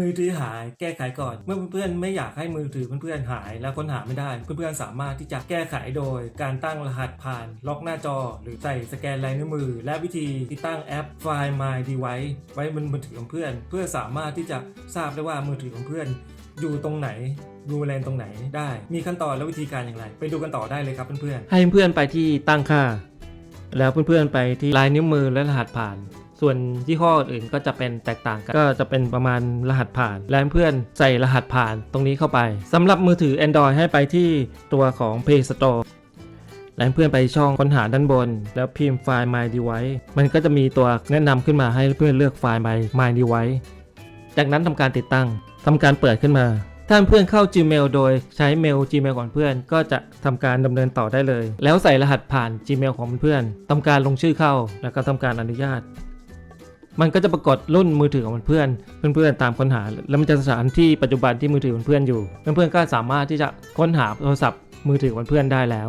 มือถือหายแก้ไขก่อน เมื่อเพื่อนๆไม่อยากให้มือถือเพื่อนๆหายแล้วค้นหาไม่ได้ เพื่อนๆสามารถที่จะแก้ไขโดย การตั้งรหัสผ่านล็อกหน้าจอ หรือใส่สแกนลายนิ้วมือ และวิธีติดตั้งแอป Find My Device ไว้บนมือถือของเพื่อน เพื่อสามารถที่จะทราบได้ว่ามือถือของเพื่อน อยู่ตรงไหนดูแลนตรงไหนได้ มีขั้นตอนและวิธีการอย่างไร ไปดูกันต่อได้เลยครับเพื่อนๆให้เพื่อนไปที่ตั้งค่า แล้วเพื่อนๆไปที่ลายนิ้วมือและรหัสผ่าน ส่วนยี่ห้ออื่นก็จะเป็นแตกต่างกัน ก็จะเป็นประมาณรหัสผ่าน และเพื่อนใส่รหัสผ่านตรงนี้เข้าไปสำหรับมือถือ Android ให้ไปที่ตัวของ Play Store และเพื่อนไปช่องค้นหาด้านบน แล้วพิมพ์ไฟล์ My Device มันก็จะมีตัวแนะนำขึ้นมาให้เพื่อนเลือกไฟล์ My My Device จากนั้นทำการติดตั้งทำการเปิดขึ้นมาถ้าเพื่อนเข้า Gmail โดยใช้เมล Gmail ของเพื่อนก็จะทำการดำเนินต่อได้เลย แล้วใส่รหัสผ่าน Gmail ของเพื่อนทำการลงชื่อเข้าแล้วก็ทำการอนุญาต มันก็จะปรากฏรุ่นมือถือของเพื่อนเพื่อนๆตามค้นหา แล้วมันจะสถานที่ปัจจุบันที่มือถือของเพื่อนอยู่ เพื่อนๆก็สามารถที่จะค้นหาโทรศัพท์มือถือของเพื่อนได้แล้ว